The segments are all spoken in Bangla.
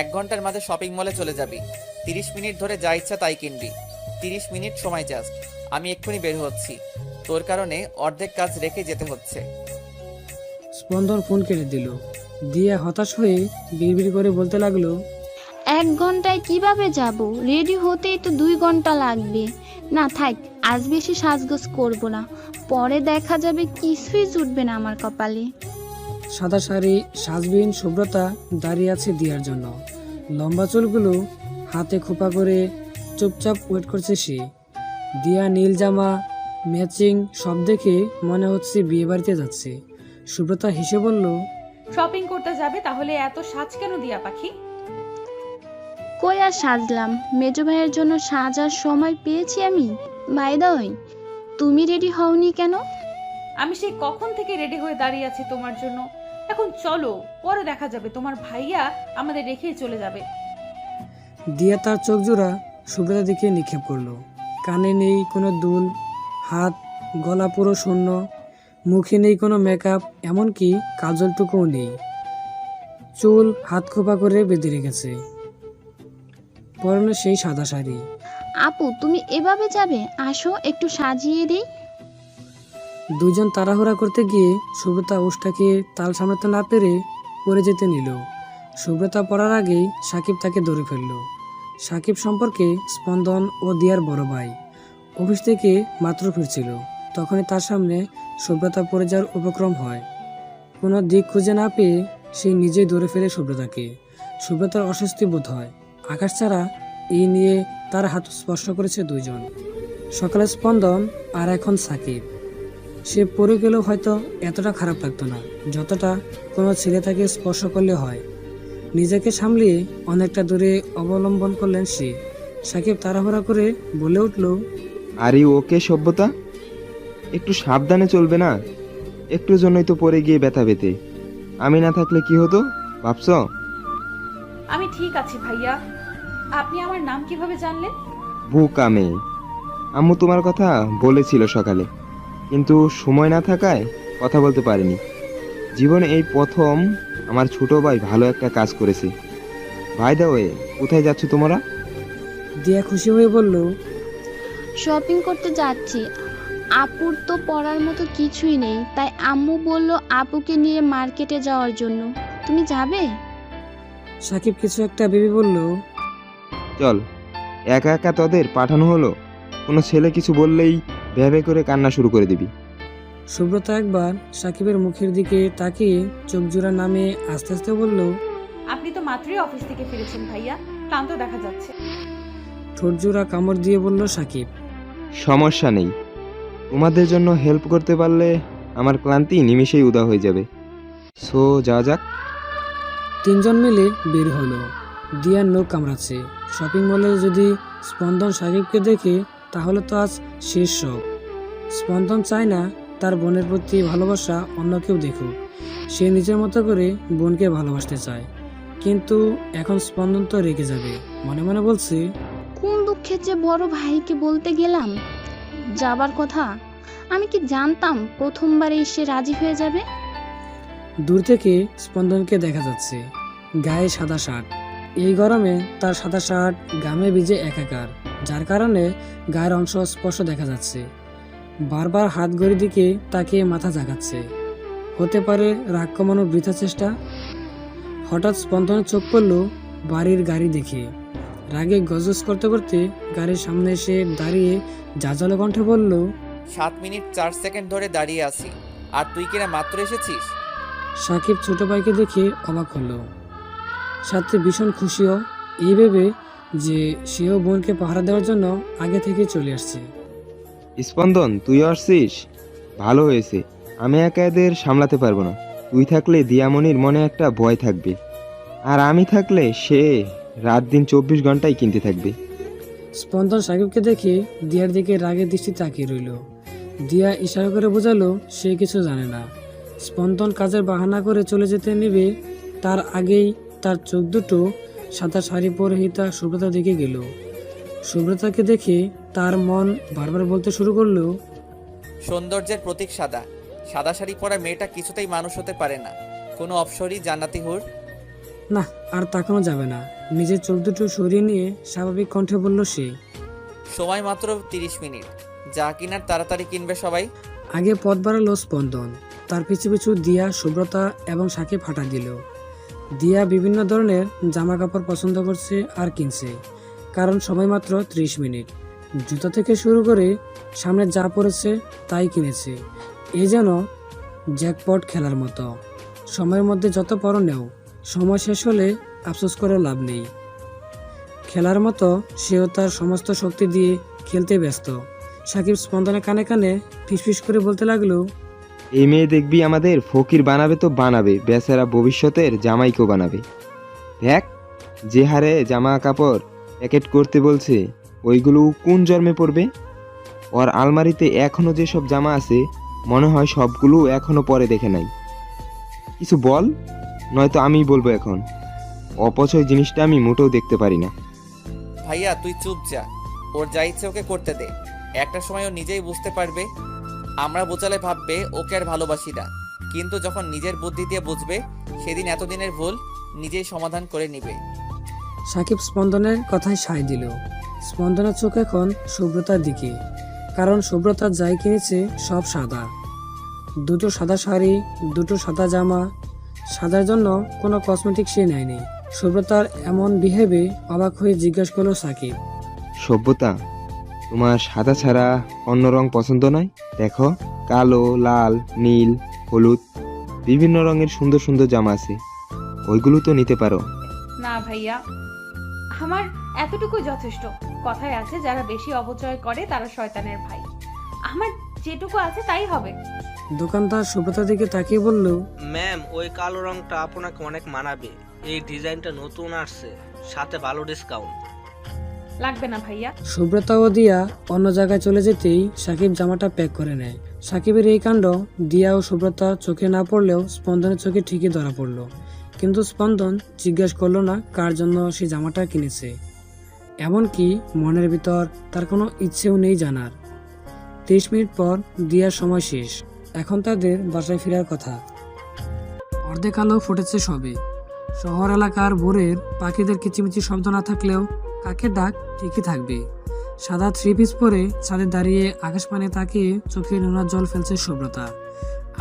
এক ঘণ্টার মাঝে শপিং মলে চলে যাবি। তিরিশ মিনিট ধরে যা ইচ্ছা তাই কিনবি। তিরিশ মিনিট সময় জাস্ট আমি এক্ষুনি বের হচ্ছি। তোর কারণে অর্ধেক কাজ রেখে যেতে হচ্ছে। স্পন্দন ফোন কেটে দিল। দিয়ে হতাশ হয়ে বিড়বিড় করে বলতে লাগল এক ঘন্টায় কীভাবে যাব? রেডি হতেই তো দুই ঘণ্টা লাগবে। না থাক আজ বেশি সাজগোজ করব না। পরে দেখা যাবে কিছুই জুটবে না আমার কপালে। সাদা শাড়ি সাজবিহীন শুভ্রতা দাঁড়িয়ে আছে দিয়ার জন্য। লম্বা চুলগুলো হাতে খোপা করে চুপচাপ ওয়েট করছে সে। দিয়া নীল জামা ম্যাচিং সব দেখে মনে হচ্ছে বিয়ে বাড়িতে যাচ্ছে। সুব্রতা হেসে বলল শপিং করতে যাবে তাহলে এত সাজ কেন দিয়া পাখি? কই আর সাজলাম? মেজো ভাইয়ের জন্য সাজার সময় পেয়েছি আমি? বাইদাই তুমি রেডি হওনি কেন? আমি সেই কখন থেকে রেডি হয়ে দাঁড়িয়ে আছি তোমার জন্য? এখন চলো পরে দেখা যাবে তোমার ভাইয়া আমাদের রেখেই চলে যাবে। দিয়া তার চোখ জোড়া সুব্রতা দিকে নিক্ষেপ করল। কানে নেই কোনো দুল হাত গলা পুরো শূন্য মুখে নেই কোনো মেকআপ এমনকি কাজলটুকুও নেই। চুল হাত খোপা করে বেঁধে রেখেছে। পরনে সেই সাদা শাড়ি। আপু তুমি এভাবে যাবে? আসো একটু সাজিয়ে দিই। দুজন তাড়াহুড়া করতে গিয়ে সুব্রতা উষ্টাকে তাল সামলাতে না পেরে পড়ে যেতে নিল। সুব্রতা পড়ার আগেই সাকিব তাকে ধরে ফেলল। সাকিব সম্পর্কে স্পন্দন ও দিয়ার বড় ভাই অফিস থেকে মাত্র ফিরছিল। তখনই তার সামনে সুব্রতা পড়ে যাওয়ার উপক্রম হয়। কোনো দিক খুঁজে না পেয়ে সে নিজেই ধরে ফেলে সুব্রতাকে। সুব্রতার অস্বস্তি বোধ হয়। আকাশ ছাড়া এই নিয়ে তার হাত স্পর্শ করেছে দুইজন। সকালে স্পন্দন আর এখন সাকিব। সে পড়ে গেলেও হয়তো এতটা খারাপ লাগতো না যতটা কোনো ছেলে তাকে স্পর্শ করলে হয়। নিজেকে সামলিয়ে অনেকটা দূরে অবলম্বন করলেন সে। সাকিব তাড়াহুড়া করে বলে উঠল আরে ওকে সভ্যতা? একটু সাবধানে চলবে না? একটু জন্যই তো পড়ে গিয়ে ব্যথা পেতে। আমি না থাকলে কি হতো? ভাবছ? আমি ঠিক আছি ভাইয়া। আপনি আমার নাম কীভাবে জানলেন? বুকা মেয়ে। আম্মু তোমার কথা বলেছিল সকালে। কিন্তু সময় না থাকায় কথা বলতে পারিনি। জীবনে এই প্রথম আমার ছোট ভাই ভালো একটা কাজ করেছে। ভাই দা ওয়ে কোথায় যাচ্ছ তোমরা? দিয়া খুশি হয়ে বলল শপিং করতে যাচ্ছি। আপুর তো পড়ার মতো কিছুই নেই। তাই আম্মু বলল আপুকে নিয়ে মার্কেটে যাওয়ার জন্য। তুমি যাবে? সাকিব কিছু একটা ভেবে বলল চল একা একা তোদের পাঠানো হলো। কোনো ছেলে কিছু বললেই ভেবে করে কান্না শুরু করে দিবি। সুব্রত একবার সাকিবের মুখের দিকে তাকিয়ে চোখ জোড়া নামে আস্তে আস্তে বলল আপনি তো মাত্রই অফিস থেকে ফিরেছেন ভাইয়া ক্লান্ত দেখা যাচ্ছে। ঠোঁট জোড়া কামড় দিয়ে বলল সাকিব। সমস্যা নেই। তোমাদের জন্য হেল্প করতে পারলে আমার ক্লান্তি নিমিষেই উদা হয়ে যাবে। সো যা যাক। তিনজন মিলে বের হলো। দিয়ার নখ কামড়াচ্ছে। শপিং মলে যদি স্পন্দন সাকিবকে দেখে তাহলে তো আজ শেষ শখ স্পন্দন চায় না তার বোনের প্রতি ভালোবাসা অন্য কেউ দেখুক। সে নিজের মতো করে বোনকে ভালোবাসতে চায়। কিন্তু এখন স্পন্দন তো রেগে যাবে মনে মনে বলছে। কোন দুঃখের যে বড় ভাইকে বলতে গেলাম? যাবার কথা আমি কি জানতাম প্রথমবারে সে রাজি হয়ে যাবে? দূর থেকে স্পন্দনকে দেখা যাচ্ছে গায়ে সাদা শার্ট। এই গরমে তার সাদা শার্ট গামে ভিজে একাকার যার কারণে গায়ের অংশ স্পর্শ দেখা যাচ্ছে। বারবার হাত ঘড়ির দিকে তাকিয়ে মাথা জাগাচ্ছে হতে পারে রাগ কমানোর বৃথা চেষ্টা? হঠাৎ স্পন্দনে চোখ পড়ল বাড়ির গাড়ি দেখে। রাগে গজগজ করতে করতে গাড়ির সামনে এসে দাঁড়িয়ে জাজালো কণ্ঠে বলল সাত মিনিট চার সেকেন্ড ধরে দাঁড়িয়ে আছি। আর তুই কিনা মাত্র এসেছিস? সাকিব ছোট ভাইকে দেখে অবাক হলো। সাথে ভীষণ খুশিও। এই ভেবে যে সেও বোনকে পাহারা দেওয়ার জন্য আগে থেকে চলে আসছে। স্পন্দন তুই আসছিস? ভালো হয়েছে। আমি একা এদের সামলাতে পারব না। তুই থাকলে দিয়ামণির মনে একটা ভয় থাকবে। আর আমি থাকলে সে রাত দিন চব্বিশ ঘন্টাই কিনতে থাকবে। স্পন্দন সাকিবকে দেখে দিয়ার দিকে রাগের দৃষ্টি তাকিয়ে রইল। দিয়া ইশারা করে বোঝালো সে কিছু জানে না। স্পন্দন কাজের বাহানা করে চলে যেতে নেবে তার আগেই তার চোখ দুটো সাদা শাড়ি পরিহিতা সুব্রতার দিকে গেল। সুব্রতাকে দেখে তার মন বারবার বলতে শুরু করল সৌন্দর্যের প্রতীক সাদা। সাদা শাড়ি পরা মেয়েটা কিছুতেই মানুষ হতে পারে না। কোনো অপসরই জান্নাতি হুর? না আর তাকানো যাবে না। নিজের চোখ দুটো সরিয়ে নিয়ে স্বাভাবিক কণ্ঠে বলল সে সময় মাত্র তিরিশ মিনিট। যা কিনার তাড়াতাড়ি কিনবে সবাই। আগে পথ বাড়ালো স্পন্দন। তার পিছু পিছু দিয়া সুব্রতা এবং সাকিব হাঁটা দিল। দিয়া বিভিন্ন ধরনের জামা কাপড় পছন্দ করছে আর কিনছে। কারণ সময় মাত্র ত্রিশ মিনিট। জুতা থেকে শুরু করে সামনে যা পড়েছে তাই কিনেছে। এ যেন জ্যাকপট খেলার মতো। সময়ের মধ্যে যত পর নেও, সময় শেষ হলে আফসোস করে লাভ নেই। খেলার মতো সেও তার সমস্ত শক্তি দিয়ে খেলতে ব্যস্ত। সাকিব স্পন্দনে কানে কানে ফিসফিস করে বলতে লাগল এই মেয়ে দেখবি আমাদের ফকির বানাবে তো বানাবে, বেচারা ভবিষ্যতের জামাইকেও বানাবে। দেখ, যে হারে জামা কাপড় প্যাকেট করতে বলছে, ওইগুলো কোন জন্মে পড়বে? ওর আলমারিতে এখনও যেসব জামা আছে, মনে হয় সবগুলো এখনও পরে দেখে নাই। কিছু বল, নয়তো আমি বলব এখন। অপচয় জিনিসটা আমি মোটেও দেখতে পারি না। ভাইয়া, তুই চুপ যা। ওর যা ইচ্ছে ওকে করতে দে। একটা সময় ও নিজেই বুঝতে পারবে আমরা বোঝালে ভাববে ওকে আর ভালোবাসি না। কিন্তু যখন নিজের বুদ্ধি দিয়ে বুঝবে সেদিন এতদিনের ভুল নিজেই সমাধান করে নিবে। সাকিব স্পন্দনের কথায় সায় দিল। স্পন্দনের চোখ এখন শুভ্রতার দিকে। কারণ শুভ্রতা যাই কিনেছে সব সাদা। দুটো সাদা শাড়ি দুটো সাদা জামা। সাদার জন্য কোনো কসমেটিক সে নেয়নি। শুভ্রতার এমন বিহেভে অবাক হয়ে জিজ্ঞেস করল সাকিব। সভ্যতা তোমার সাদা ছাড়া অন্য রং পছন্দ নয়? দেখো কালো লাল নীল হলুদ বিভিন্ন রঙের সুন্দর সুন্দর জামা আছে। ওইগুলো তো নিতে পারো। না ভাইয়া আমার এতটুকুই যথেষ্ট। কথায় আছে যারা বেশি অপচয় করে তারা শয়তানের ভাই। আমার যেটুকু আছে তাই হবে। দোকানদার সুব্রতার দিকে তাকিয়ে বলল ম্যাম ওই কালো রংটা আপনাকে অনেক মানাবে। এই ডিজাইনটা নতুন আসছে। সাথে ভালো ডিসকাউন্ট লাগবে না ভাইয়া। সুব্রতা ও দিয়া অন্য জায়গায় চলে যেতেই সাকিব জামাটা প্যাক করে নেয়। সাকিবের এই কাণ্ড দিয়া ও সুব্রতা চোখে না পড়লেও স্পন্দনের চোখে ঠিকই ধরা পড়ল। কিন্তু স্পন্দন জিজ্ঞেস করল না কার জন্য সে জামাটা কিনেছে। এমনকি মনের ভিতর তার কোনো ইচ্ছেও নেই জানার। তেইশ মিনিট পর দিয়ার সময় শেষ। এখন তাদের বাসায় ফেরার কথা। অর্ধেক আলো ফুটেছে সবে। শহর এলাকার ভোরের পাখিদের কিচিমিচি শব্দ না থাকলেও কাকের ডাক ঠিকই থাকবে। সাদা থ্রি পিস পরে ছাদে দাঁড়িয়ে আকাশ পানে তাকিয়ে চোখে নোনার জল ফেলছে শুভ্রতা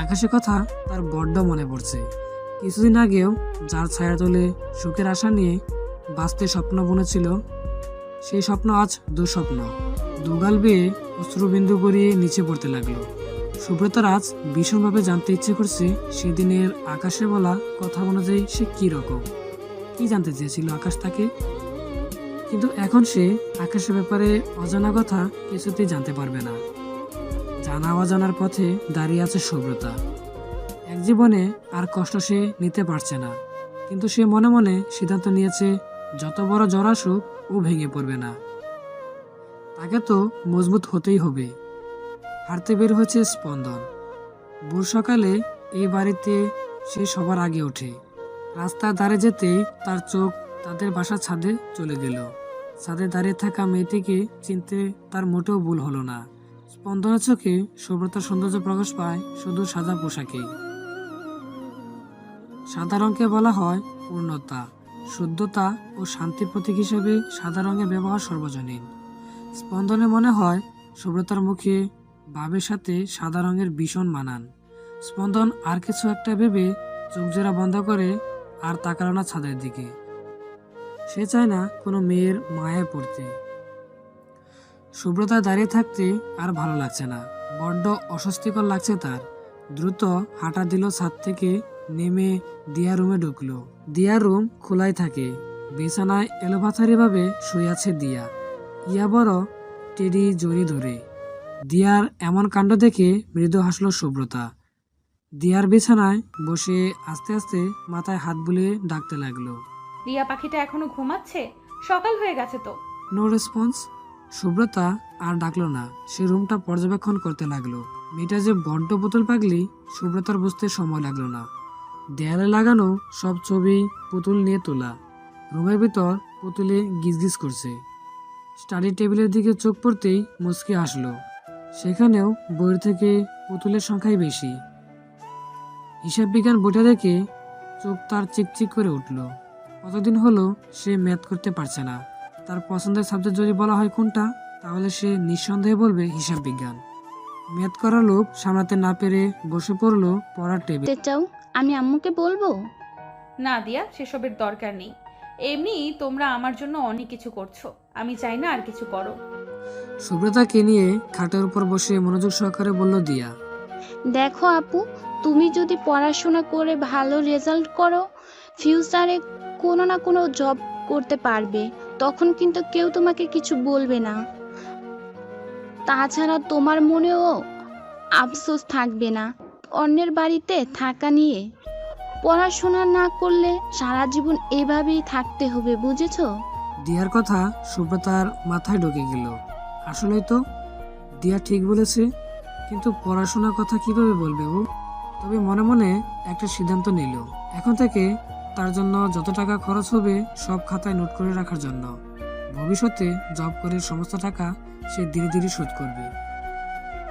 আকাশের কথা তার বড্ড মনে পড়ছে। কিছুদিন আগেও যার ছায়া তোলে সুখের আশা নিয়ে বাঁচতে স্বপ্ন বুনেছিল সেই স্বপ্ন আজ দুঃস্বপ্ন। দুগাল বেয়ে অশ্রুবিন্দু গড়িয়ে নিচে পড়তে লাগল। সুব্রতার আজ ভীষণভাবে জানতে ইচ্ছে করছে সেদিনের আকাশে বলা কথা অনুযায়ী সে কি রকম। কি জানতে চেয়েছিল আকাশ তাকে? কিন্তু এখন সে আকাশের ব্যাপারে অজানা কথা কিছুতেই জানতে পারবে না। জানা অজানার পথে দাঁড়িয়ে আছে সুব্রতা এক জীবনে আর কষ্ট সে নিতে পারছে না, কিন্তু সে মনে মনে সিদ্ধান্ত নিয়েছে, যত বড় জ্বর ও ভেঙে পড়বে না। তাকে তো মজবুত হতেই হবে। হাঁটতে বের হয়েছে স্পন্দন। ভোর সকালে এই বাড়িতে সে সবার আগে ওঠে। রাস্তার ধারে যেতেই তার চোখ তাদের বাসার ছাদে চলে গেল। ছাদে দাঁড়িয়ে থাকা মেয়েটিকে চিনতে তার মোটেও ভুল হলো না। স্পন্দনের চোখে সুব্রতার সৌন্দর্য প্রকাশ পায় শুধু সাদা পোশাকে। সাদা রঙকে বলা হয় পূর্ণতা, শুদ্ধতা ও শান্তির প্রতীক হিসেবে সাদা রঙের ব্যবহার সর্বজনীন। স্পন্দনে মনে হয় সুব্রতার মুখে ভাবের সাথে সাদা রঙের ভীষণ মানান। স্পন্দন আর কিছু একটা ভেবে চোখ জোড়া বন্ধ করে আর তাকালো না ছাদের দিকে। সে চায় না কোনো মেয়ের মায়ায় পড়তে। সুব্রতা দাঁড়িয়ে থাকতে আর ভালো লাগছে না। বড্ড অস্বস্তিকর লাগছে তার। দ্রুত হাঁটা দিল ছাদ থেকে, নেমে দিয়া রুমে ঢুকলো। দিয়ার রুম খোলাই থাকে। বিছানায় এলোপাথারিভাবে শুয়ে আছে দিয়া। ইয়া বড় টেডি জড়ি ধরে। দিয়ার এমন কাণ্ড দেখে মৃদু হাসল সুব্রতা। দিয়ার বিছানায় বসে আস্তে আস্তে মাথায় হাত বুলিয়ে ডাকতে লাগল। রিয়া পাখিটা এখনও ঘুমাচ্ছে? সকাল হয়ে গেছে তো। নো রেসপন্স সুব্রতা আর ডাকলো না। সে রুমটা পর্যবেক্ষণ করতে লাগল। মেয়েটা যে বড্ড পুতুল পাগলি, সুব্রতার বুঝতে সময় লাগল না। দেয়ালে লাগানো সব ছবি পুতুল নিয়ে তোলা। রুমের ভিতর পুতুলে গিজগিজ করছে। স্টাডি টেবিলের দিকে চোখ পড়তেই মুচকি আসলো সেখানেও বইয়ের থেকে পুতুলের সংখ্যাই বেশি। হিসাব বিজ্ঞান বইটা দেখে চোখ তার চিকচিক করে উঠল। কতদিন হলো সে ম্যাথ করতে পারছে না। তার পছন্দের সাবজেক্ট যদি বলা হয় কোনটা তাহলে সে নিঃসন্দেহে বলবে হিসাব বিজ্ঞান। ম্যাথ করার লোক সামলাতে না পেরে বসে পড়ল পড়ার টেবিল চাও? আমি আম্মুকে বলব? না দিয়া সেসবের দরকার নেই। এমনি তোমরা আমার জন্য অনেক কিছু করছ। আমি চাই না আর কিছু করো। সুব্রতাকে নিয়ে খাটের উপর বসে মনোযোগ সহকারে বলল দিয়া। দেখো আপু তুমি যদি পড়াশোনা করে ভালো রেজাল্ট করো ফিউচারে কোনো না কোনো জব করতে পারবে। তখন কিন্তু কেউ তোমাকে কিছু বলবে না। তাছাড়া তোমার মনেও আফসোস থাকবে না। অন্যের বাড়িতে থাকা নিয়ে পড়াশোনা না করলে সারা জীবন এভাবেই থাকতে হবে, বুঝেছ? দিয়ার কথা সুব্রতার মাথায় ঢুকে গেল। আসলেই তো, দিয়া ঠিক বলেছে, কিন্তু পড়াশোনার কথা কীভাবে বলবে ও? তবে মনে মনে একটা সিদ্ধান্ত নিল। এখন থেকে তার জন্য যত টাকা খরচ হবে সব খাতায় নোট করে রাখার জন্য। ভবিষ্যতে জব করে সমস্ত টাকা সে ধীরে ধীরে শোধ করবে।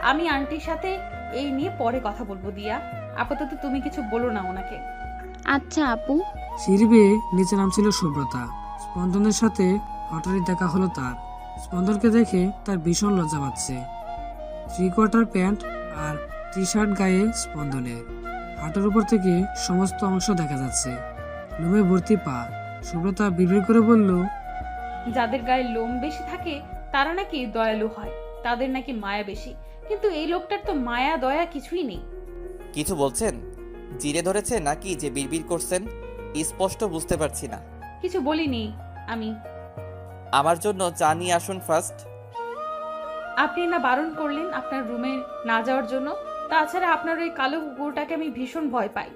আমি আন্টির সাথে এই নিয়ে পরে কথা বলব দিয়া। আপাতত তুমি কিছু বলো না ওনাকে। আচ্ছা আপু। সিঁড়ি বেয়ে নিচে নামছিল সুব্রতা। স্পন্দনের সাথে হঠাৎই দেখা হলো তার। স্পন্দনকে দেখে তার ভীষণ লজ্জা পাচ্ছে। থ্রি কোয়ার্টার প্যান্ট আর টি শার্ট গায়ে স্পন্দনের। হাঁটুর উপর থেকে সমস্ত অংশ দেখা যাচ্ছে। লোমে ভর্তি পা। সুব্রতা বিড়বিড় করে বলল যাদের গায়ে লোম বেশি থাকে তারা নাকি দয়ালু হয়। তাদের নাকি মায়া বেশি। কিন্তু এই লোকটার তো মায়া দয়া কিছুই নেই। কিছু বলছেন? জিরে ধরেছে নাকি যে বিড়বিড় করছেন? স্পষ্ট বুঝতে পারছি না। কিছু বলিনি আমি। আমার জন্য চা নিয়ে আসুন ফার্স্ট আপনি না বারণ করলেন আপনার রুমে না যাওয়ার জন্য? তাছাড়া আপনার ওই কালো কুকুরটাকে আমি ভীষণ ভয় পাই।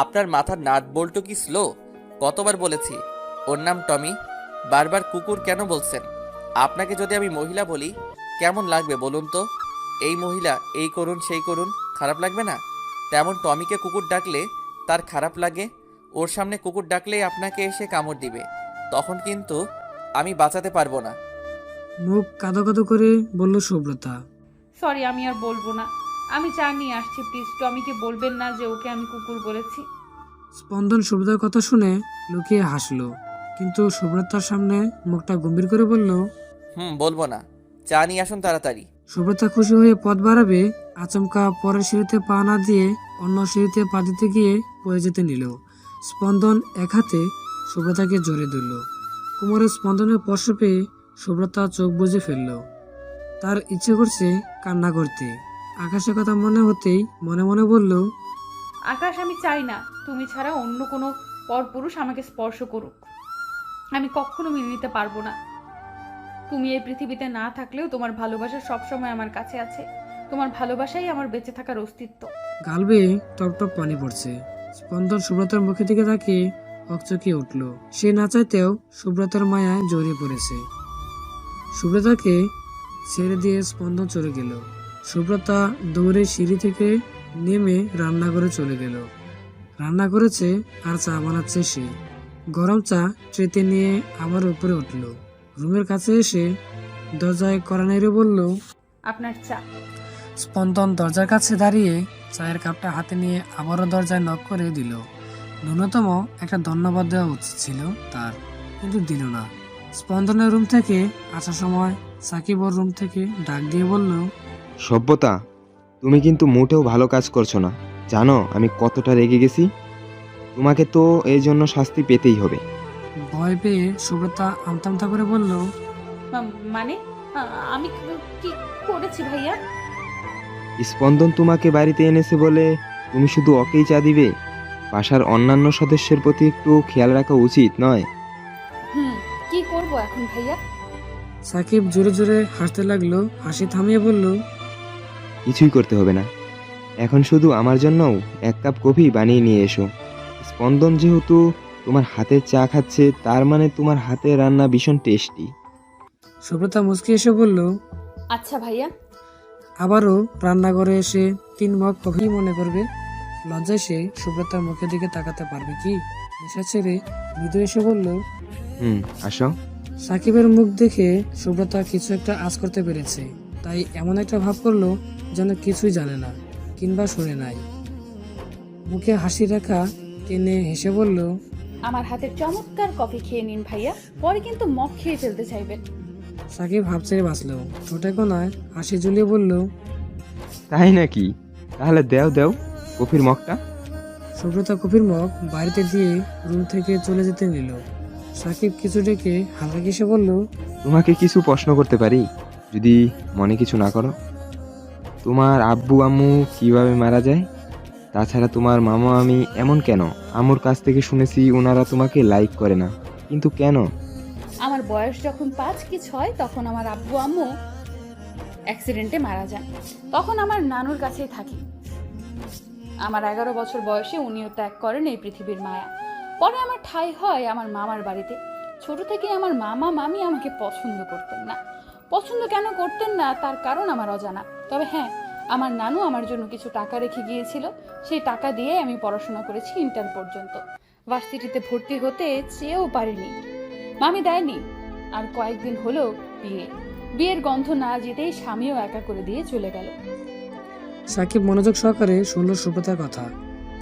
আপনার মাথার নাট বল্টু কি স্লো? কতবার বলেছি ওর নাম টমি। বারবার কুকুর কেন বলছেন? আপনাকে যদি আমি মহিলা বলি কেমন লাগবে বলুন তো? এই মহিলা এই করুন সেই করুন খারাপ লাগবে না? তেমন টমিকে কুকুর ডাকলে তার খারাপ লাগে। ওর সামনে কুকুর ডাকলেই আপনাকে এসে কামড় দিবে। তখন কিন্তু আমি বাঁচাতে পারব না। মুখ কাদো কাদো করে বলল সুব্রতা। সরি আমি আর বলব না। আমি চা নিয়ে আসছি প্লিজ টমিকে বলবেন না যে ওকে আমি কুকুর বলেছি। স্পন্দন সুব্রতার কথা শুনে লুকিয়ে হাসলো। কিন্তু সুব্রতার সামনে মুখটা গম্ভীর করে বলল হুম বলব না। চা নিয়ে আসুন তাড়াতাড়ি। সুব্রতা খুশি হয়ে পথ বাড়াবে আচমকা পরের সিঁড়িতে পা না দিয়ে অন্য সিঁড়িতে পা দিতে গিয়ে পড়ে যেতে নিল। স্পন্দন এক হাতে সুব্রতাকে জড়িয়ে দিল কোমরের স্পন্দনের স্পর্শ পেয়ে সুব্রতা চোখ বুজে ফেলল। তার ইচ্ছে করছে কান্না করতে। আকাশের কথা মনে হতেই মনে মনে বলল আকাশ আমি চাই না তুমি ছাড়া অন্য কোনো পরপুরুষ আমাকে স্পর্শ করুক। আমি কখনো মেনে নিতে পারব না। তুমি এই পৃথিবীতে না থাকলেও তোমার ভালোবাসা সবসময় আমার কাছে আছে। তোমার ভালোবাসাই আমার বেঁচে থাকার অস্তিত্ব। গাল বেয়ে টপ টপ পানি পড়ছে। স্পন্দন সুব্রতার মুখের দিকে তাকিয়ে হকচকিয়ে উঠল। সে না চাইতেও সুব্রতার মায়ায় জড়িয়ে পড়েছে। সুব্রতাকে ছেড়ে দিয়ে স্পন্দন চলে গেল। সুব্রতা দৌড়ে সিঁড়ি থেকে নেমে রান্না করে চলে গেল। রান্না করেছে আর চা বানাচ্ছে সে। গরম চা ট্রেতে নিয়ে আমার উপরে উঠল। রুমের কাছে এসে দরজায় করা নেড়ে বলল আপনার চা। স্পন্দন দরজার কাছে দাঁড়িয়ে চায়ের কাপটা হাতে নিয়ে আবারও দরজায় নক করে দিল। ন্যূনতম একটা ধন্যবাদ দেওয়া উচিত ছিল তার কিন্তু দিল না। স্পন্দনের রুম থেকে আসার সময় সাকিব ওর রুম থেকে ডাক দিয়ে বলল সভ্যতা তুমি কিন্তু মোটেও ভালো কাজ করছ না। জানো আমি কতটা রেগে গেছি? তোমাকে তো এই জন্য শাস্তি পেতেই হবে। ভয় পেয়ে সুব্রতা আমতামতা করে বলল মা- মানে? আ- আমি কি- কি করেছি ভাইয়া? স্পন্দন তোমাকে বাড়িতে এনেছে বলে তুমি শুধু ওকেই চা দিবে? বাসার অন্যান্য সদস্যের প্রতি একটু খেয়াল রাখা উচিত নয়? হুম কি করব এখন ভাইয়া? সাকিব জোরে জোরে হাসতে লাগল হাসি থামিয়ে বলল কিছুই করতে হবে না। এখন শুধু আমার জন্যও এক কাপ কফি বানিয়ে নিয়ে এসো। স্পন্দন যেহেতু তোমার হাতের চা খাচ্ছে তার মানে তোমার হাতের রান্না ভীষণ টেস্টি। সুব্রতা মুচকি এসে বলল আচ্ছা ভাইয়া। আবারও রান্নাঘরে এসে তিন মগ কফি মনে করবে। লজ্জায় সে সুব্রতার মুখের দিকে তাকাতে পারবে কি? নেশা ছেড়ে মৃদু এসে বলল হুম আসো। সাকিবের মুখ দেখে সুব্রতা কিছু একটা আজ করতে পেরেছে। তাই এমন একটা ভাব করল যেন কিছুই জানে না কিংবা শুনে নাই। মুখে হাসি রাখা কেনে হেসে বলল আমার হাতের চমৎকার কফি খেয়ে নিন ভাইয়া পরে কিন্তু মগ খেয়ে ফেলতে চাইবেন। সাকিব হাফ ছেড়ে বাঁচল। ঠোঁটে কোনায় হাসি ঝুলিয়ে বলল তাই নাকি? তাহলে দেও দেও কফির মগটা। সুব্রতা কফির মগ বাড়িতে দিয়ে রুম থেকে চলে যেতে নিল। সাকিব কিছু ডেকে হালকা কিসে বলল তোমাকে কিছু প্রশ্ন করতে পারি? যদি মনে কিছু না করো। তোমার আব্বু আম্মু কীভাবে মারা যায়? তাছাড়া তোমার মামা আমি এমন কেন? আম্মুর কাছ থেকে শুনেছি ওনারা তোমাকে লাইক করে না। কিন্তু কেন? আমার বয়স যখন পাঁচ কি ছয়, তখন আমার আব্বু আম্মু অ্যাক্সিডেন্টে মারা যান। তখন আমার নানুর কাছেই থাকি। আমার এগারো বছর বয়সে উনিও ত্যাগ করেন এই পৃথিবীর মায়া। পরে আমার ঠাই হয় আমার মামার বাড়িতে। ছোট থেকে আমার মামা, মামি আমাকে পছন্দ করতেন না। পছন্দ কেন করতেন না তার কারণ আমার অজানা। তবে হ্যাঁ আমার নানু আমার জন্য কিছু টাকা রেখে গিয়েছিল। সেই টাকা দিয়ে আমি পড়াশোনা করেছি ইন্টার পর্যন্ত। ভার্সিটিতে ভর্তি হতে চেয়েও পারিনি। মামি দেয়নি। আর কয়েকদিন হলো বিয়ে। বিয়ের গন্ধ না যেতেই স্বামীও একা করে দিয়ে চলে গেল। সাকিব মনোযোগ সহকারে শুনল সুব্রতার কথা।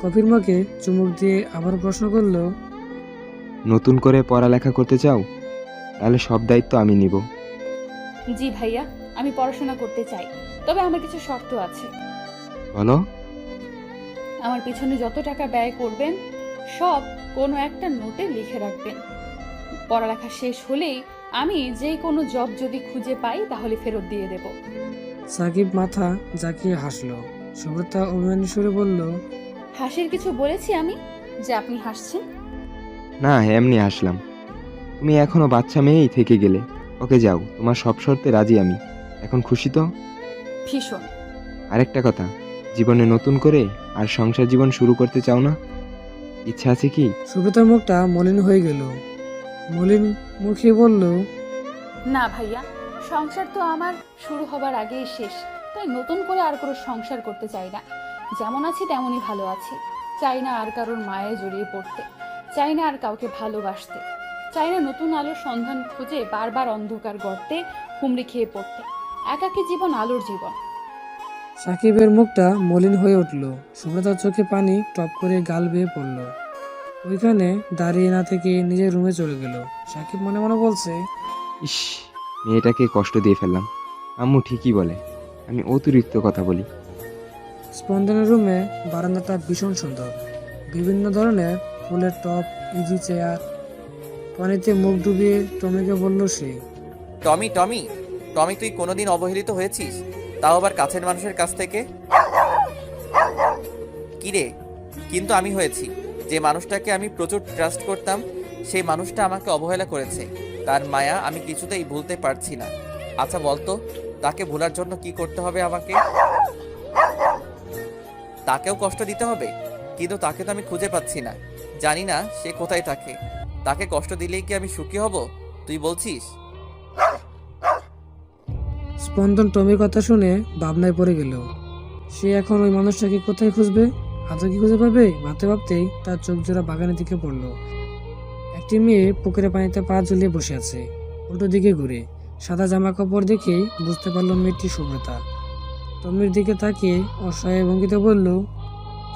কফির মগে চুমুক দিয়ে আবার প্রশ্ন করল নতুন করে পড়ালেখা করতে চাও? তাহলে সব দায়িত্ব আমি নিব। জি ভাইয়া আমি পড়াশোনা করতে চাই তবে আমার কিছু শর্ত আছে। বলো। আমার পিছনে যত টাকা ব্যয় করবেন সব কোনো একটা নোটে লিখে রাখবেন। পড়ালেখা শেষ হলেই আমি যে কোনো জব যদি খুঁজে পাই তাহলে ফেরত দিয়ে দেব। সাকিব মাথা জাকিয়ে হাসলো। সুব্রতা অভিমানী সুরে বলল হাসির কিছু বলেছি আমি যে আপনি হাসছেন? না এমনি হাসলাম। তুমি এখনও বাচ্চা মেয়েই থেকে গেলে। ওকে যাও তোমার সব শর্তে রাজি আমি। এখন খুশি তো? ভীষণ। আরেকটা কথা জীবনে নতুন করে আর সংসার জীবন শুরু করতে চাও না? ইচ্ছা আছে কি? সুব্রতার মুখটা মলিন হয়ে গেল। মলিন মুখে বলল না ভাইয়া সংসার তো আমার শুরু হবার আগেই শেষ তাই নতুন করে আর কোনো সংসার করতে চাই না। যেমন আছি তেমনই ভালো আছি। চাই না আর কারোর মায়ে জড়িয়ে পড়তে চাই না আর কাউকে ভালোবাসতে। চাই না নতুন আলোর সন্ধান খুঁজে বারবার অন্ধকার গর্তে হুমড়ি খেয়ে পড়তে। একাকী জীবন আলোর জীবন। সাকিবের মুখটা মলিন হয়ে উঠল। সুব্রতার চোখে পানি টপ করে গাল বেয়ে পড়ল। ওইখানে দাঁড়িয়ে না থেকে নিজের রুমে চলে গেল। সাকিব মনে মনে বলছে ইস মেয়েটাকে কষ্ট দিয়ে ফেললাম। আম্মু ঠিকই বলে আমি অতিরিক্ত কথা বলি। স্পন্দনের রুমে বারান্দাটা ভীষণ সুন্দর। বিভিন্ন ধরনের ফুলের টপ ইজি চেয়ার পানিতে মুখ ডুবিয়ে টমিকে বলল সে। টমি টমি টমি, তুই কোনোদিন অবহেলিত হয়েছিস? তাও আবার কাছের মানুষের কাছ থেকে? কিরে, কিন্তু আমি হয়েছি। যে মানুষটাকে আমি প্রচুর ট্রাস্ট করতাম, সেই মানুষটা আমাকে অবহেলা করেছে। তার মায়া আমি কিছুতেই ভুলতে পারছি না। আচ্ছা বলতো, তাকে ভোলার জন্য কি করতে হবে আমাকে? তাকেও কষ্ট দিতে হবে, কিন্তু তাকে তো আমি খুঁজে পাচ্ছি না। জানি না সে কোথায় থাকে। তাকে কষ্ট দিলেই কি আমি সুখী হব? তুই বলছিস? স্পন্দন টমির কথা শুনে ভাবনায় পড়ে গেল। সে এখন ওই মানুষটাকে কোথায় খুঁজবে? আদৌ কি খুঁজে পাবে? ভাবতে ভাবতেই তার চোখ জোড়া বাগানের দিকে পড়ল। একটি মেয়ে পুকুরে পানিতে পা ঝুলিয়ে বসে আছে, উল্টো দিকে ঘুরে। সাদা জামা কাপড় দেখেই বুঝতে পারল মেয়েটি সুব্রতা। টমির দিকে তাকিয়ে অসহায় ভঙ্গিতে বলল,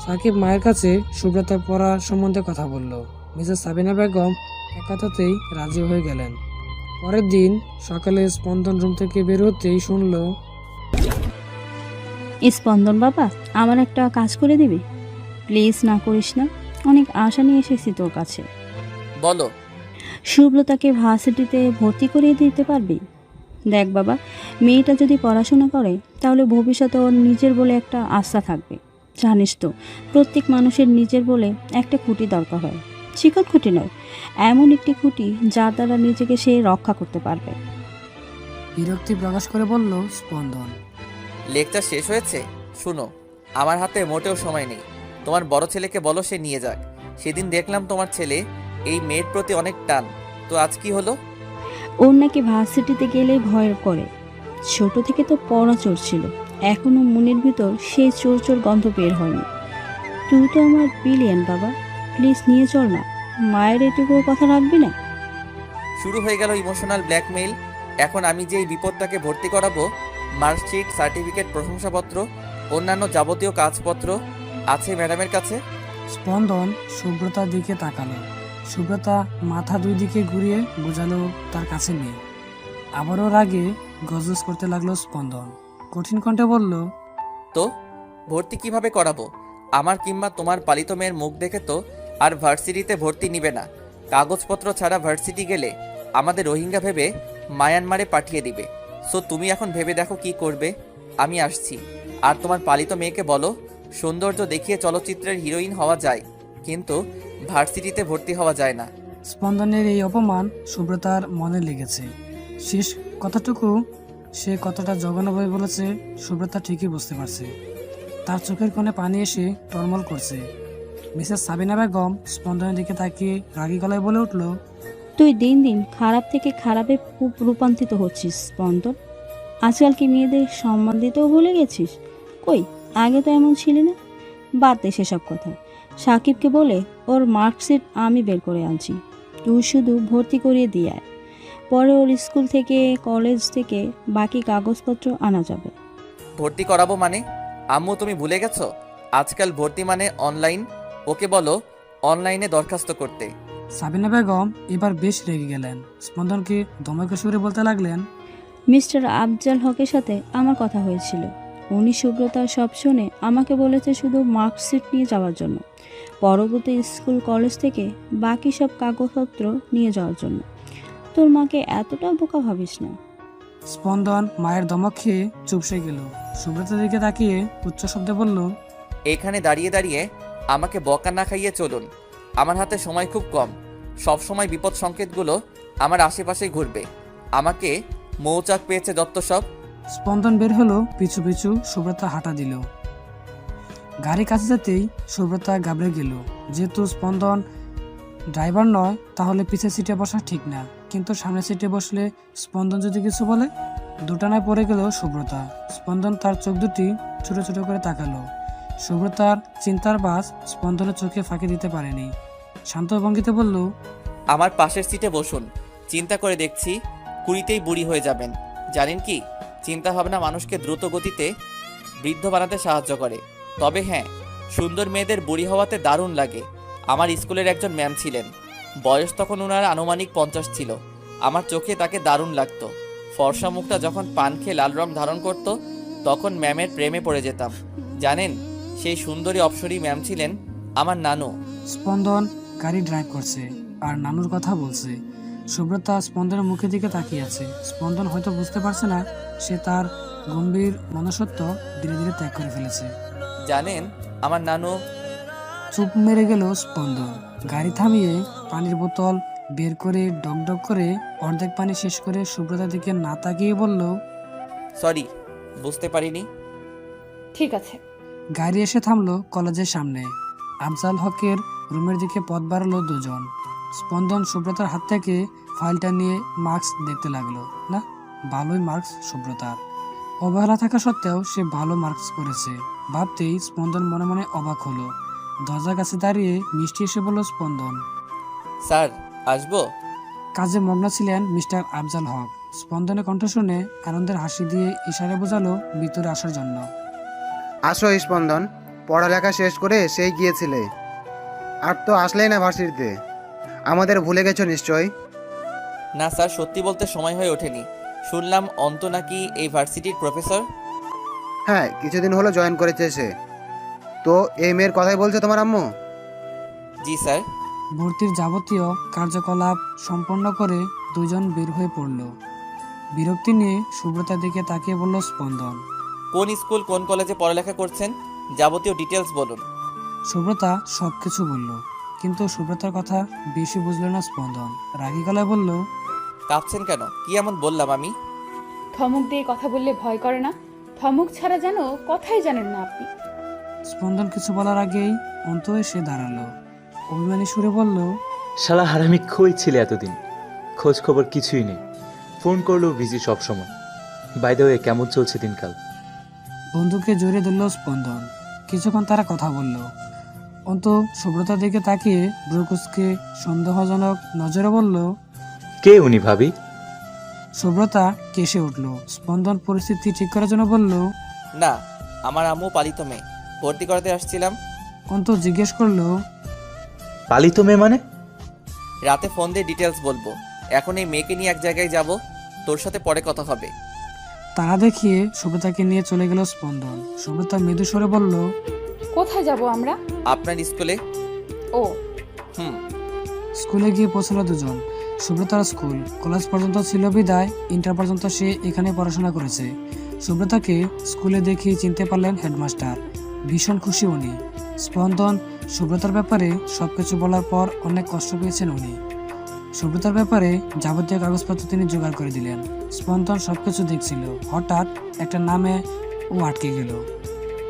সাকিব মায়ের কাছে সুব্রতা পড়া সম্বন্ধে কথা বলল। মিসেস সাবিনা বেগম এক কথাতেই রাজি হয়ে গেলেন। পরের দিন সকালে স্পন্দন রুম থেকে বের হতেই শুনলো স্পন্দন বাবা আমার একটা কাজ করে দিবি? প্লিজ না করিস না অনেক আশা নিয়ে এসেছি তোর কাছে। বলো। সুব্রতাকে ভার্সিটিতে ভর্তি করিয়ে দিতে পারবি? দেখ বাবা মেয়েটা যদি পড়াশোনা করে তাহলে ভবিষ্যতে ওর নিজের বলে একটা আস্থা থাকবে। জানিস তো প্রত্যেক মানুষের নিজের বলে একটা খুঁটি দরকার হয়। শিকড় খুঁটি নয় এমন একটি খুঁটি যার দ্বারা নিজেকে সে রক্ষা করতে পারবে। বিরক্তি প্রকাশ করে বলল স্পন্দন। লেকচার শেষ হয়েছে? শুনো আমার হাতে মোটেও সময় নেই। তোমার বড় ছেলেকে বলো সে নিয়ে যাক। সেদিন দেখলাম তোমার ছেলে এই মেয়ের প্রতি অনেক টান। তো আজ কি হলো? ওর নাকি ভার্সিটিতে গেলেই ভয় করে। ছোট থেকে তো পড়া চড়ছিল এখনও মনের ভিতর সেই চোর চোর গন্ধ বের হয়নি। তুই তো আমার বিলিয়ন বাবা। প্লিজ নিয়ে চল না মায়ের এটুকু কথা রাখবি না? শুরু হয়ে গেল ইমোশনাল ব্ল্যাকমেইল এখন আমি যে এই বিপদটাকে ভর্তি করাবো মার্কশিট সার্টিফিকেট প্রশংসাপত্র অন্যান্য যাবতীয় কাজপত্র আছে ম্যাডামের কাছে? স্পন্দন সুব্রতার দিকে তাকালো। সুব্রতা মাথা দুই দিকে ঘুরিয়ে বোঝালো তার কাছে নেই। আবারও রাগে গজগজ করতে লাগল স্পন্দন। কঠিন কণ্ঠে বলল তো ভর্তি কীভাবে করাবো? আমার কিংবা তোমার পালিত মেয়ের মুখ দেখে তো আর ভার্সিটিতে ভর্তি নিবে না। কাগজপত্র ছাড়া ভার্সিটি গেলে আমাদের রোহিঙ্গা ভেবে মায়ানমারে পাঠিয়ে দিবে। সো তুমি এখন ভেবে দেখো কি করবে। আমি আসছি। আর তোমার পালিত মেয়েকে বলো, সৌন্দর্য দেখিয়ে চলচ্চিত্রের হিরোইন হওয়া যায়, কিন্তু ভার্সিটিতে ভর্তি হওয়া যায় না। স্পন্দনের এই অপমান সুব্রতার মনে লেগেছে। শেষ কথাটুকু সে কতটা জঘন্যভাবে বলেছে, সুব্রতা ঠিকই বুঝতে পারছে। তার চোখের কোণে পানি এসে টলমল করছে। মিসেস সাবিনা বেগম স্পন্দনের দিকে তাকিয়ে রাগী গলায় বলে উঠল তুই দিন দিন খারাপ থেকে খারাপে খুব রূপান্তরিত হচ্ছিস স্পন্দন। আজকাল কি মেয়েদের সম্মান দিতেও ভুলে গেছিস? কই আগে তো এমন ছিলি না? বাদ দে সেসব কথা। সাকিবকে বলে ওর মার্কশিট আমি বের করে আনছি। তুই শুধু ভর্তি করিয়ে দিয়ে আয়। পরে ওর স্কুল থেকে কলেজ থেকে বাকি কাগজপত্র আনা যাবে। ভর্তি করাবো মানে? আম্মু তুমি ভুলে গেছো? আজকাল ভর্তি মানে অনলাইন ওকে বলো অনলাইনে দরখাস্ত করতে। সাবিনা বেগম এবার বেশ রেগে গেলেন। স্পন্দনকে ধমকে সুরে বলতে লাগলেন মিস্টার আফজাল হকের সাথে আমার কথা হয়েছিল। উনি সুব্রতার সব শুনে আমাকে বলেছে শুধু মার্কশিট নিয়ে যাওয়ার জন্য পরবর্তী স্কুল কলেজ থেকে বাকি সব কাগজপত্র নিয়ে যাওয়ার জন্য। তোর মাকে এতটা বোকা ভাবিস না। স্পন্দন মায়ের ধমক খেয়ে চুপসে গেল। সুব্রতার দিকে তাকিয়ে উচ্চ শব্দে বলল এখানে দাঁড়িয়ে দাঁড়িয়ে আমাকে বকা না খাইয়ে চলুন। আমার হাতে সময় খুব কম। সব সময় বিপদ সংকেতগুলো আমার আশেপাশেই ঘুরবে। আমাকে মৌচাক পেয়েছে দত্ত সব। স্পন্দন বের হলো পিছু পিছু সুব্রতা হাঁটা দিল। গাড়ি কাছে যেতেই সুব্রতা গাবড়ে গেল। যেহেতু স্পন্দন ড্রাইভার নয়, তাহলে পিছের সিটে বসা ঠিক না। কিন্তু সামনের সিটে বসলে স্পন্দন যদি কিছু বলে, দুটানায় পড়ে গেল সুব্রতা। স্পন্দন তার চোখ দুটি ছোট ছোট করে তাকালো। সুব্রতার চিন্তার বাস স্পন্দনের চোখে ফাঁকি দিতে পারেনি। শান্ত ভঙ্গিতে বলল, আমার পাশের সিটে বসুন। চিন্তা করে দেখছি কুড়িতেই বুড়ি হয়ে যাবেন। জানেন কি, চিন্তা ভাবনা মানুষকে দ্রুত গতিতে বৃদ্ধ বানাতে সাহায্য করে। তবে হ্যাঁ সুন্দর মেয়েদের বুড়ি হওয়াতে দারুণ লাগে। আমার স্কুলের একজন ম্যাম ছিলেন। বয়স তখন ওনার আনুমানিক পঞ্চাশ ছিল। আমার চোখে তাকে দারুণ লাগতো। ফর্সা মুখটা যখন পান খেয়ে লাল রং ধারণ করত, তখন ম্যামের প্রেমে পড়ে যেতাম। জানেন সেই সুন্দরী অপসরী ম্যাম ছিলেন আমার নানু। স্পন্দন গাড়ি ড্রাইভ করছে আর নানুর কথা বলছে। সুব্রতা স্পন্দনের মুখের দিকে তাকিয়ে আছে। স্পন্দন হয়তো বুঝতে পারছে না সে তার গম্ভীর মনসত্ব ধীরে ধীরে ত্যাগ করে ফেলেছে। জানেন আমার নানু চুপ মেরে গেল স্পন্দন। গাড়ি থামিয়ে পানির বোতল বের করে ডক করে অর্ধেক পানি শেষ করে সুব্রতার দিকে না তাকিয়ে বলল সরি বুঝতে পারিনি। ঠিক আছে। গাড়ি এসে থামলো কলেজের সামনে। আফজাল হকের রুমের দিকে পথ বাড়ালো দুজন। স্পন্দন সুব্রতার হাত থেকে ফাইলটা নিয়ে মার্কস দেখতে লাগল। না ভালোই মার্কস সুব্রতার। অবহেলা থাকা সত্ত্বেও সে ভালো মার্কস করেছে। ভাবতেই স্পন্দন মনে মনে অবাক হলো। দরজার কাছে দাঁড়িয়ে মিষ্টি এসে বলল স্পন্দন। স্যার আসব? কাজে মগ্ন ছিলেন মিস্টার আফজাল হক। স্পন্দনের কণ্ঠ শুনে আনন্দের হাসি দিয়ে ইশারে বোঝালো ভিতরে আসার জন্য। আসো স্পন্দন পড়ালেখা শেষ করে সেই গিয়েছিলে। আর তো আসলেই না ভার্সিটিতে। আমাদের ভুলে গেছো নিশ্চয়? না স্যার সত্যি বলতে সময় হয়ে ওঠেনি। শুনলাম অন্ত নাকি এই ভার্সিটির প্রফেসর? হ্যাঁ কিছুদিন হলো জয়েন করেছে সে। তো এই মেয়ের কথাই বলছে তোমার আম্মু? জি স্যার। ভর্তির যাবতীয় কার্যকলাপ সম্পন্ন করে দুজন বের হয়ে পড়ল। বিরক্তি নিয়ে সুব্রতার দিকে তাকিয়ে বলল স্পন্দন। কোন স্কুল কোন কলেজে পড়ালেখা করছেন যাবতীয় ডিটেলস বলুন। সুব্রতা সব কিছু বলল কিন্তু সুব্রতার কথা বেশি বুঝল না স্পন্দন। রাগী গলায় বলল কাঁপছেন কেন? কি এমন বললাম আমি? ধমক দিয়ে কথা বললে ভয় করে না? ধমক ছাড়া যেন কথাই জানেন না আপনি। স্পন্দন কিছু বলার আগেই অন্ত এসে দাঁড়াল। অভিমানী সুরে বলল শালা হারামি খই ছিল এতদিন। খোঁজ খবর কিছুই নেই। ফোন করলেও বিজি সব সময় বাইদে হয়ে কেমন চলছে দিনকাল? বন্ধুকে জড়িয়ে ধরল স্পন্দন। কিছুক্ষণ তারা কথা বলল। অন্ত সুব্রতার দিকে তাকিয়ে ব্রুকুসকে সন্দেহজনক নজরে বলল কে উনি ভাবি? সুব্রতা কেসে উঠল। স্পন্দন পরিস্থিতি ঠিক করার জন্য বলল না আমার আম্মু পালিত মেয়ে। ভর্তি করাতে আসছিলাম। অন্ত জিজ্ঞেস করল পালিত মেয়ে মানে? রাতে ফোন দিয়ে ডিটেলস বলব। এখন এই মেয়েকে নিয়ে এক জায়গায় যাব। তোর সাথে পরে কথা হবে। তারা দেখিয়ে সুব্রতাকে নিয়ে চলে গেল স্পন্দন। সুব্রতা মৃদু স্বরে বলল কোথায় যাব আমরা? আপনার স্কুলে? ও। হুম। স্কুলে গিয়ে পৌঁছলো দুজন। সুব্রতার স্কুল। কলেজ পর্যন্ত ছিল বিদায় ইন্টার পর্যন্ত সে এখানে পড়াশোনা করেছে। সুব্রতাকে স্কুলে দেখে চিনতে পারলেন হেডমাস্টার। ভীষণ খুশি উনি। স্পন্দন সুব্রতার ব্যাপারে সবকিছু বলার পর অনেক কষ্ট পেয়েছেন উনি। সুব্রতার ব্যাপারে যাবতীয় কাগজপত্র তিনি জোগাড় করে দিলেন। স্পন্দন সবকিছু দেখছিল। হঠাৎ একটা নামে ও আটকে গেল।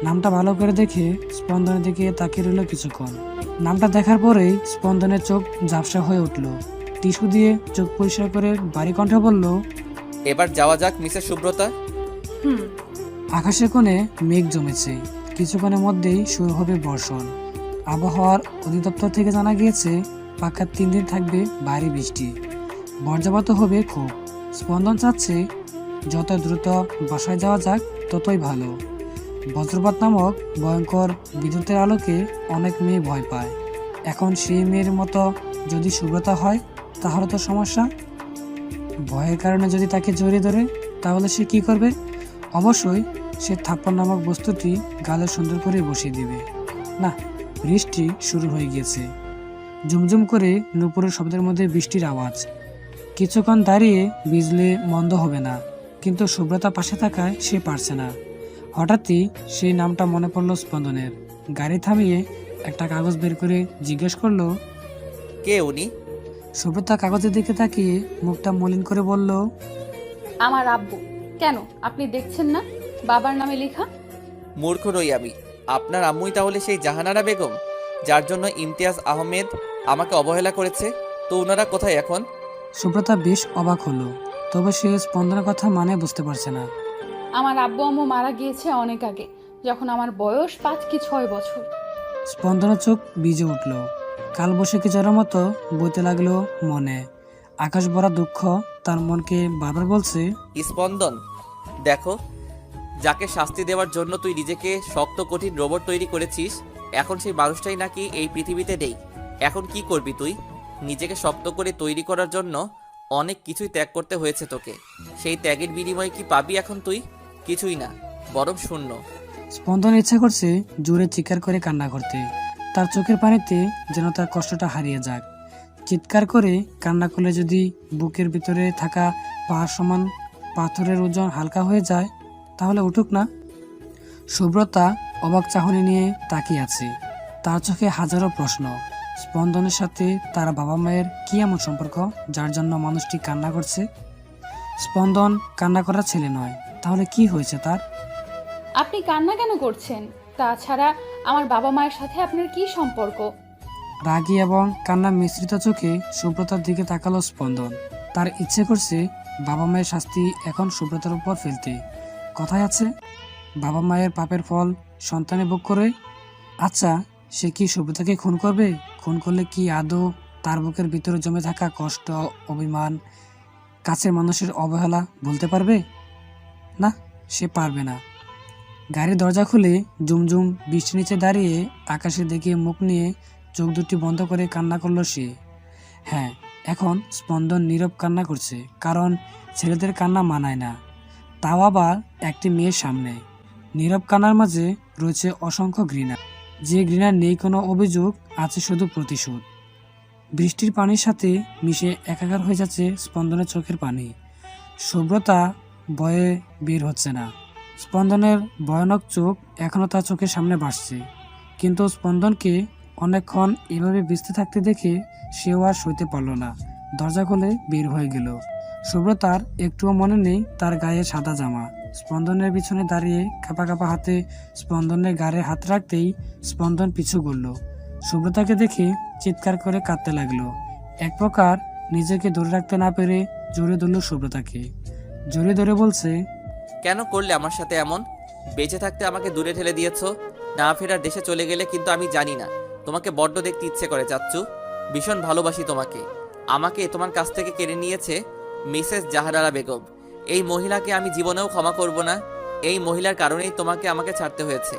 নামটা ভালো করে দেখে স্পন্দনের দিকে তাকিয়ে রইল কিছুক্ষণ। নামটা দেখার পরেই স্পন্দনের চোখ ঝাপসা হয়ে উঠল। টিস্যু দিয়ে চোখ পরিষ্কার করে বাড়ি কণ্ঠে বলল এবার যাওয়া যাক মিসেস সুব্রতা। হুম। আকাশের কোণে মেঘ জমেছে। কিছুক্ষণের মধ্যেই শুরু হবে বর্ষণ। আবহাওয়ার অধিদপ্তর থেকে জানা গিয়েছে পাক্কা তিন দিন থাকবে ভারী বৃষ্টি। বর্জ্যপাত হবে খুব। স্পন্দন চাচ্ছে, যত দ্রুত বাসায় যাওয়া যাক, ততই ভালো। বজ্রপাত নামক ভয়ঙ্কর বিদ্যুতের আলোকে অনেক মেয়ে ভয় পায়। এখন সেই মেয়ের মতো যদি সুব্রতা হয়, তাহলে তো সমস্যা। ভয়ের কারণে যদি তাকে জড়িয়ে ধরে, তাহলে সে কি করবে? অবশ্যই সে থাপ্পড় নামক বস্তুটি গালে সুন্দর করে বসিয়ে দিবে। না, বৃষ্টি শুরু হয়ে গিয়েছে। ঝুমঝুম করে নুপুরের শব্দের মধ্যে বৃষ্টির আওয়াজ। কিছুক্ষণ দাঁড়িয়ে বিজলে মন্দ হবে না কিন্তু সুব্রতা পাশে থাকায় সে পারছে না। হঠাৎই সেই নামটা মনে পড়ল স্পন্দনের। গাড়ি থামিয়ে একটা কাগজ বের করে জিজ্ঞেস করল কে উনি? সুব্রতা কাগজের দিকে তাকিয়ে মুখটা মলিন করে বলল আমার আব্বু। কেন? আপনি দেখছেন না? বাবার নামে লেখা? মূর্খ রই আমি। আপনার আম্মুই তাহলে সেই জাহানারা বেগম? যার জন্য ইমতিয়াজ আহমেদ আমাকে অবহেলা করেছে। তো ওনারা কোথায় এখন? সুব্রতা বেশ অবাক হলো তবে সে স্পন্দনের কথা মানে বুঝতে পারছে না। আমার আব্বু আম্মু মারা গিয়েছে অনেক আগে যখন আমার বয়স পাঁচ কি ছয় বছর। স্পন্দনের চোখ ভিজে উঠল কাল বৈশাখী জ্বরের মতো বইতে লাগল মনে। আকাশ ভরা দুঃখ তার মনকে বারবার বলছে স্পন্দন দেখো যাকে শাস্তি দেওয়ার জন্য তুই নিজেকে শক্ত কঠিন রোবট তৈরি করেছিস এখন সেই মানুষটাই নাকি এই পৃথিবীতে নেই। এখন কি করবি তুই? নিজেকে শক্ত করে তৈরি করার জন্য অনেক কিছুই ত্যাগ করতে হয়েছে তোকে। সেই ত্যাগের বিনিময়ে কি পাবি এখন তুই? কিছুই না, বরং শূন্য। স্পন্দন ইচ্ছা করছে জোরে চিৎকার করে কান্না করতে। তার চোখের পানিতে যেন তার কষ্টটা হারিয়ে যাক। চিৎকার করে কান্না করলে যদি বুকের ভিতরে থাকা পাহাড় সমান পাথরের ওজন হালকা হয়ে যায়, তাহলে উঠুক না। সুব্রতা অবাক চাহনি নিয়ে তাকিয়ে আছে। তার চোখে হাজারো প্রশ্ন। স্পন্দনের সাথে তার বাবা মায়ের কি এমন সম্পর্ক যার জন্য মানুষটি কান্না করছে? স্পন্দন কান্না করার ছেলে নয়। তাহলে কি হয়েছে তার? আপনি কান্না কেন করছেন? তাছাড়া আমার বাবা মায়ের সাথে আপনার কি সম্পর্ক? রাগী এবং কান্না মিশ্রিত চোখে সুব্রতার দিকে তাকালো স্পন্দন। তার ইচ্ছে করছে বাবা মায়ের শাস্তি এখন সুব্রতার উপর ফেলতে। কথায় আছে বাবা মায়ের পাপের ফল সন্তানে ভোগ করে? আচ্ছা সে কি সভ্যতাকে খুন করবে? খুন করলে কি আদৌ তার বুকের ভিতরে জমে থাকা কষ্ট, অভিমান, কাছের মানুষের অবহেলা ভুলতে পারবে? না, সে পারবে না। গাড়ির দরজা খুলে জুমজুম বৃষ্টির নিচে দাঁড়িয়ে আকাশে দিকে মুখ নিয়ে চোখ দুটি বন্ধ করে কান্না করল সে। হ্যাঁ এখন স্পন্দন নীরব কান্না করছে, কারণ ছেলেদের কান্না মানায় না। তাও আবার একটি মেয়ের সামনে। নীরব কানার মাঝে রয়েছে অসংখ্য ঘৃণা। যে ঘৃণার নেই কোনো অভিযোগ, আছে শুধু প্রতিশোধ। বৃষ্টির পানির সাথে মিশে একাকার হয়ে যাচ্ছে স্পন্দনের চোখের পানি। শুভ্রতা ভয়ে বের হচ্ছে না। স্পন্দনের ভয়ানক চোখ এখনও তার চোখের সামনে ভাসছে। কিন্তু স্পন্দনকে অনেকক্ষণ এভাবে ভিজতে থাকতে দেখে সেও আর সইতে পারল না। দরজা খুলে বের হয়ে গেল। সুব্রতার একটুও মনে নেই তার গায়ে সাদা জামা। স্পন্দনের পিছনে দাঁড়িয়ে কাপা কাপা হাতে স্পন্দনের গায়ে হাত রাখতেই স্পন্দন পিছু করল সুব্রতাকে দেখে চিৎকার করে কাঁদতে লাগল। এক প্রকার নিজেকে ধরে রাখতে না পেরে জোরে ধরল সুব্রতাকে। জোরে ধরে বলছে, কেন করলে আমার সাথে এমন? বেঁচে থাকতে আমাকে দূরে ঠেলে দিয়েছ? না ফেরার দেশে চলে গেলে কিন্তু আমি জানি না। তোমাকে বড্ড দেখতে ইচ্ছে করে, চাচ্চু। ভীষণ ভালোবাসি তোমাকে। আমাকে তোমার কাছ থেকে কেড়ে নিয়েছে মিসেস জাহারারা বেগম। এই মহিলাকে আমি জীবনেও ক্ষমা করব না। এই মহিলার কারণেই তোমাকে আমাকে ছাড়তে হয়েছে।